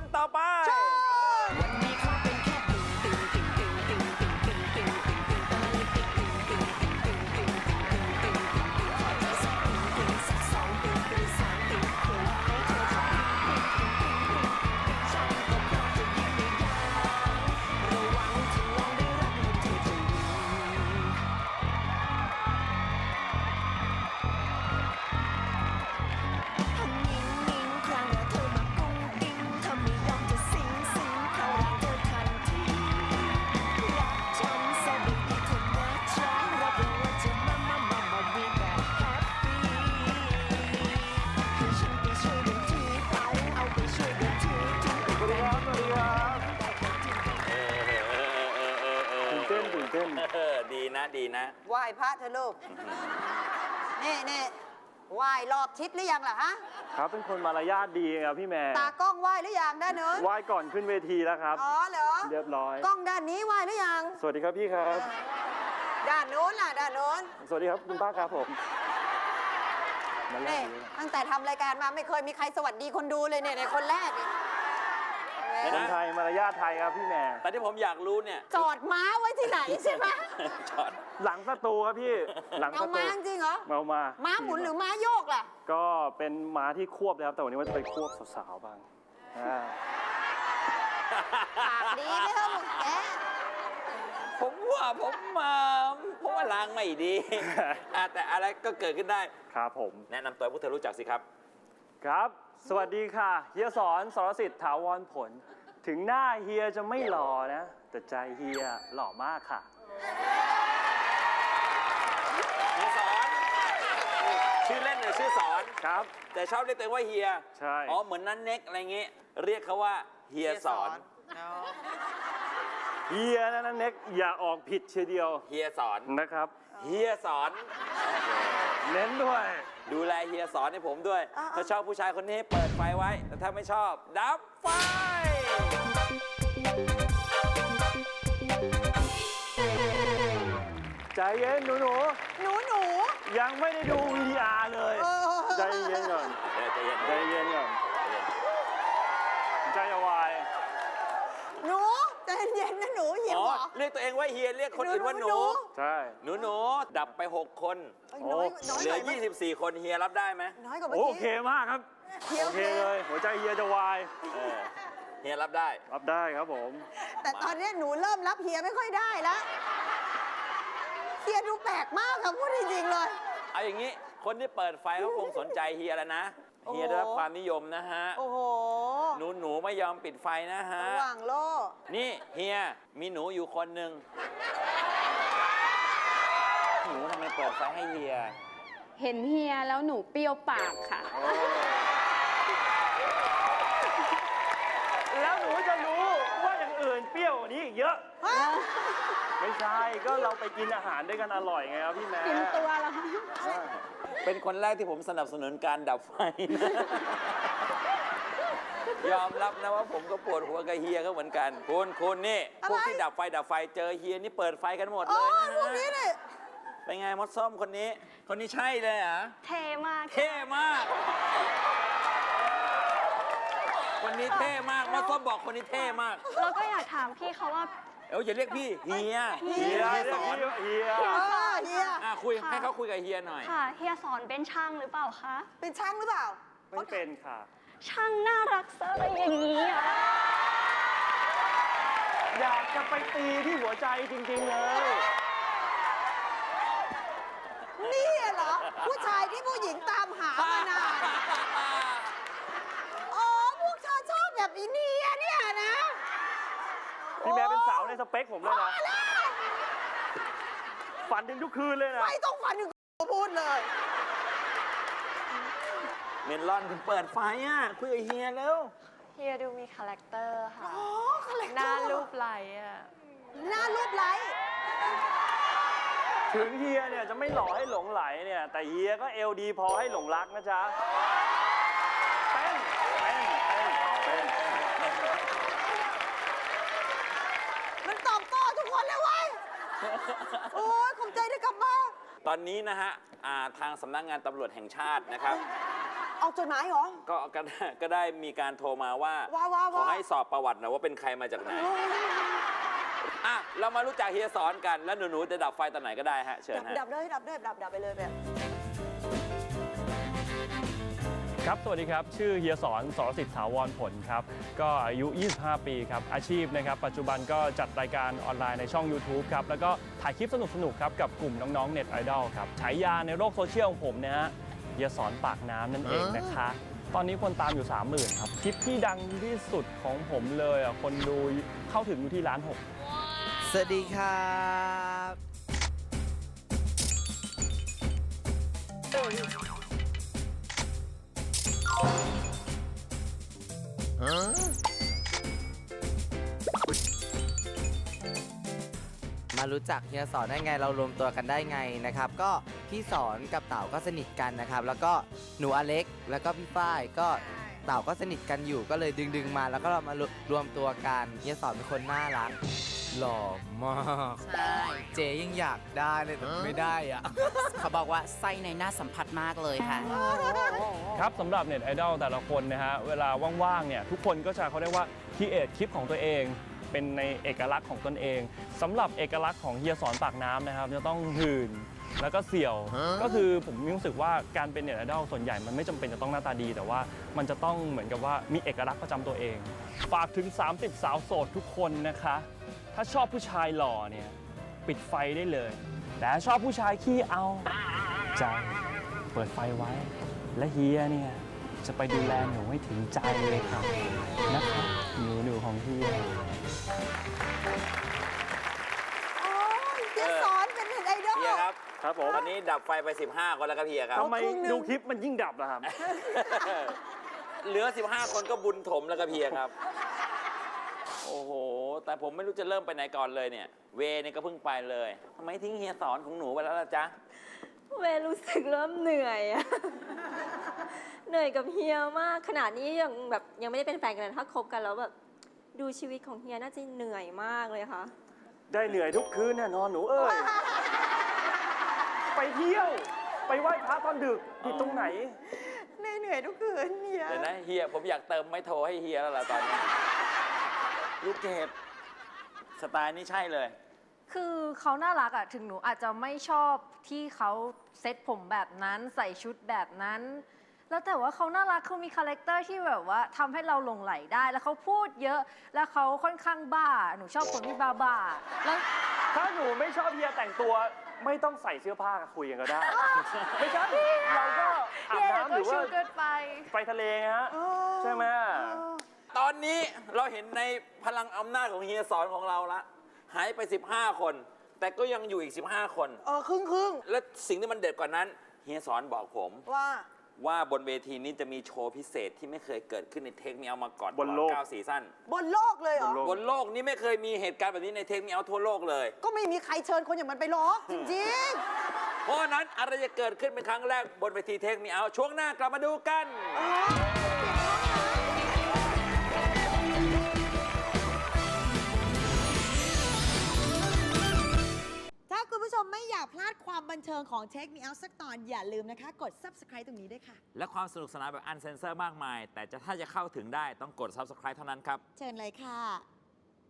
คนต่อไป อตื่นเต้นตื่นเต้น เออดีนะดีนะ ไหว้พระเธอะลูก นี่นี่ไหว้รอบทิศหรือยังล่ะฮะ ครับเป็นคนมารยาทดีครับพี่แม่ตากล้องไหว้หรือยังด้านโน้นไหว้ก่อนขึ้นเวทีแล้วครับ อ๋อเหรอ เรียบร้อย กล้องด้านนี้ไหว้หรือยัง สวัสดีครับพี่ครับ ด้านโน้นล่ะด้านโน้นสวัสดีครับคุณป้าครับผมมารยานี่ทดีตั้งแต่ทำรายการมาไม่เคยมีใครสวัสดีคนดูเลยเนี่ยในคนแรกเนี่ยเดี๋ยว คนะนไทยมารยาทไทยครับพี่แม่แต่ที่ผมอยากรู้เนี่ยจอดม้าไว้ที่ไหนใช่ไหมจอดหลังสตูครับพี่หลังสเอาตูม้าจริงเหรอ เอามาม้าหมุนหรือม้าโยกล่ะ ก็เป็นม้าที่ควบเลยครับแต่วันนี้ว่าจะไปควบสาวๆบ้างอ่าปากดีไหมครับมึงแกผมว่าผมมาผมว่าลางไม่ดีอะแต่อะไรก็เกิดขึ้นได้ ครับผม แนะนำตัวให้พวกเธอรู้จักสิครับ ครับ สวัสดีค่ะ เฮียสอนสรสิทธิ์ถาวรผล ถึงหน้าเฮียจะไม่หล่อนะ แต่ใจเฮียหล่อมากค่ะ เฮียสอน ชื่อเล่นเนี่ยชื่อสอน ครับ แต่ชอบเรียกตัวเองว่าเฮียใช่ อ๋อ เหมือนนั้นเน็กอะไรเงี้ยเรียกเขาว่าเฮียสอน เฮียนะนั่นเน็กอย่าออกผิดเชียวเดียวเฮียสอน นะครับ เฮียสอน เน้นด้วย ดูแลเฮียสอนให้ผมด้วยถ้าชอบผู้ชายคนนี้เปิดไฟไว้ แต่ถ้าไม่ชอบ ดับไฟ ใจเย็นหนูหนูหนูหนู ๆยังไม่ได้ดู VTR เลย เออ ใจเย็นก่อน เดี๋ยวใจเย็นใจเย็นก่อน ใจจะวาย หนู ใจเย็นนะหนูเหี่ยอ๋วอเหรอ เรียกตัวเองว่าเฮียเรียกคนอื่นว่าหนู ใช่ หนูหนูดับไป 6 คนเอ้ยน้อยน้อยเหลืหน่ออยไหม24 คนเฮียรับได้ไหมน้อยกว่าเมื่อโอกี้เคมากครับ เฮียโอเคเลย หัวใจเฮียจะวาย เออเฮียรับได้ รับได้ครับผม แต่ตอนนี้หนูเริ่มรับเฮียไม่ค่อยได้แล้วเฮียดูแปลกมากครับพูดจริงๆเลย เอาอย่างนี้คนที่เปิดไฟเขาคงสนใจเฮียแล้วนะโอ้โหเฮียได้รับความนิยมนะฮะ โอ้โห หนูหนูไม่ยอมปิดไฟนะฮะ ระหว่างโลกนี่เฮียมีหนูอยู่คนหนึ่งหนูทำไมเปิดไฟให้เฮียเห็นเฮียแล้วหนูเปรี้ยวปากค่ะ แล้วหนูจะรู้ว่าอย่างอื่นเปรี้ยวกว่านี้อีกเยอะ ไม่ใช่ก็เราไปกินอาหารด้วยกันอร่อยไงครับพี่แม่กินตัวแล้วค่ะใช่เป็นคนแรกที่ผมสนับสนุนการดับไฟนะ ยอมรับนะว่าผมก็ปวดหัวกับเฮียก็เหมือนกัน คุณคุณนี่อะไรพวกที่ดับไฟดับไฟเจอเฮียนี่เปิดไฟกันหมดโอ้เลยยนะพวกนี้นี่เป็นไงมดส้มคนนี้ คนนี้ใช่เลยเหรอเทมากเท่มาก คนนี้เท่มากมดส้มบอกคนนี้เท่มาก แล้วก็อยากถามพี่เขาว่า เอ้ยอย่าเรียกพี่เฮียเฮียเฮียสอนเฮียเออเฮียอะคุยให้เขาคุยกับเฮียหน่อย ค่ะเฮียสอนเป็นช่างหรือเปล่าคะ เป็นช่างหรือเปล่าไม่เป็นค่ะ ช่างน่ารักซะอะไรอย่างนี้อะอยากจะไปตีที่หัวใจจริง ๆ เลย นี่เหรอ ผู้ชายที่ผู้หญิงตามหามานาน อ๋อ พวกชอบชอบแบบอีเนียเนี่ยนะพี่แม่เป็นสาวในสเปคผมเลยนะฝันถึงทุกคืนเลยนะ ไม่ต้องฝันถึงพูดเลย เมลอนคุณเปิดไฟอะคุยกับเฮียแล้วเฮียดูมีคาแรคเตอร์ค่ะอ๋อคาแรคหเตอน้าร์รูปไหลอะ หน้ารูปไลท์ถึงเฮียเนี่ยจะไม่หล่อให้หลงไหลเนี่ยแต่เฮียก็เอลดีพอให้หลงรักนะจ๊ะเต้นเต้นเต้นเต้นมันตอบโต้ทุกคนเลยเว้ย โอ้ยขอบใจได้กลับมา ตอนนี้นะฮะอ่าทางสำนักงานตำรวจแห่งชาตินะครับ ออกจดหมายเหรอ ก็ก็ได้ก็ได้มีการโทรมาว่า ว่าว่าขอว่าให้สอบประวัติหน่อยว่าเป็นใครมาจากไหน อะ เรามารู้จักเฮียสอนกัน แล้วหนูๆจะดับไฟตอนไหนก็ได้ฮะ เชิญดับฮะ ดับเลยดับเลยดับดับไปเลยแบบ ครับ สวัสดีครับ ชื่อเฮียสอนสรสิทธิ์ถาวรผลครับ ก็อายุ 25 ปีครับ อาชีพนะครับ ปัจจุบันก็จัดรายการออนไลน์ในช่อง YouTube ครับ แล้วก็ถ่ายคลิปสนุกๆครับ กับกลุ่มน้องๆเน็ตไอดอลครับ ฉายาในโลกโซเชียลของผมนะฮะ เฮียสอนปากน้ำนั่นเองนะคะ ตอนนี้คนตามอยู่ 30,000ครับ คลิปที่ดังที่สุดของผมเลยอะ คนดูเข้าถึงอยู่ที่ล้านหกสวัสดีครับ มารู้จักเฮียสอนได้ไงเรารวมตัวกันได้ไงนะครับ ก็พี่สอนกับเต่าก็สนิทกันนะครับ แล้วก็หนูอเล็กแล้วก็พี่ฝ้ายก็เต่าก็สนิทกันอยู่ก็เลยดึงๆมา แล้วก็เรามารวมตัวกันเฮียสอนเป็นคนน่ารัก หล่อมากใช่เจยังอยากได้เลยแต่ไม่ได้อะเขาบอกว่าไส้ในหน้าสัมผัสมากเลยค่ะ ครับสำหรับเน็ตไอดอลแต่ละคนนะฮะเวลาว่างๆเนี่ยทุกคนก็จะเขาเรียกว่าคีเอทคลิปของตัวเอง เป็นในเอกลักษณ์ของตนเองสำหรับเอกลักษณ์ของเฮียสอนปากน้ำนะครับจะต้องหื่นแล้วก็เสี่ยว ก็คือผมมีรู้สึกว่าการเป็นเน็ตไอดอลส่วนใหญ่มันไม่จำเป็นจะต้องหน้าตาดี แต่ว่ามันจะต้องเหมือนกับว่ามีเอกลักษณ์ประจำตัวเอง ฝากถึง 30 สาวโสดทุกคนนะคะ ถ้าชอบผู้ชายหล่อเนี่ย ปิดไฟได้เลย แต่ถ้าชอบผู้ชายขี้เอาใจเปิดไฟไว้ และเฮียเนี่ย จะไปดูแลหนูให้ถึงใจเลยครับนะครับหนูหนูของเฮียโอ้ยเฮียสอนเป็นเน็ตไอดอล เฮียครับครับผมตอนนี้ดับไฟไป 15 คนแล้วครับเฮียครับ ทำไมครึ่งหนึ่ง ดูคลิปมันยิ่งดับล่ะครับ เหลือ 15 คนก็บุญถมแล้วครับเฮียครับ โอ้โห แต่ผมไม่รู้จะเริ่มไปไหนก่อนเลยเนี่ย เวเนี่ยก็เพิ่งไปเลยทำไมทิ้งเฮียสอนของหนูไปแล้วล่ะจ๊ะ เวรู้สึกเริ่มเหนื่อยอะเหนื่อยกับเฮียมากขนาดนี้ยังแบบยังไม่ได้เป็นแฟนกันเลยถ้าคบกันแล้วแบบดูชีวิตของเฮียน่าจะเหนื่อยมากเลยค่ะ ได้เหนื่อยทุกคืนแน่นอนหนูเอ้ย ไปเที่ยว ไปไหว้พระตอนดึกผิดตรงไหน เหนื่อยเหนื่อยทุกคืนเฮีย เดี๋ยวนะเฮียผมอยากเติมไม่โทรให้เฮียแล้วล่ะตอนนี้ ลูกเกดสไตล์นี้ใช่เลย คือเขาน่ารักอะถึงหนูอาจจะไม่ชอบที่เขาเซ็ตผมแบบนั้นใส่ชุดแบบนั้น แล้วแต่ว่าเขาน่ารักเขามีคาแรคเตอร์ที่แบบว่าทำให้เราหลงไหลได้ แล้วเขาพูดเยอะ แล้วเขาค่อนข้างบ้า หนูชอบคนที่บ้าบ้าๆแล้วถ้าหนูไม่ชอบเฮียแต่งตัวไม่ต้องใส่เสื้อผ้าคุยกันก็ได้ ไม่ใช่เราก็อาบเฮียน้ำหก็รือชูว่าเกินไป ไปทะเลฮะ ใช่ไหมต อนนี้เราเห็นในพลังอำนาจของเฮียสอนของเราละ หายไป 15 คน แต่ก็ยังอยู่อีก 15 คน เออครึ่งครึ่งและสิ่งที่มันเด็ดกว่านั้น เฮียสอนบอกผม ว่า ว่าบนเวทีนี้จะมีโชว์พิเศษที่ไม่เคยเกิดขึ้นในเทคมีเอามาก่อนบนโลกตอด9ซีซั่นบนโลกเลยเหรอ บนโลก บนโลกนี้ไม่เคยมีเหตุการณ์แบบนี้ในเทคมีเอาทั่วโลกเลย ก็ไม่มีใครเชิญคนอย่างมันไปหรอกจริงเพราะฉะนั้นอะไรจะเกิดขึ้นเป็นครั้งแรกบนเวทีเทคมีเอาช่วงหน้ากลับมาดูกันถ้ ทิงของ Take Me Out สักตอนอย่าลืมนะคะ กด subscribe ตรงนี้ด้วยค่ะ และความสนุกสนานแบบอันเซนเซอร์มากมาย แต่จะถ้าจะเข้าถึงได้ต้องกด subscribe เท่านั้นครับ เชิญเลยค่ะ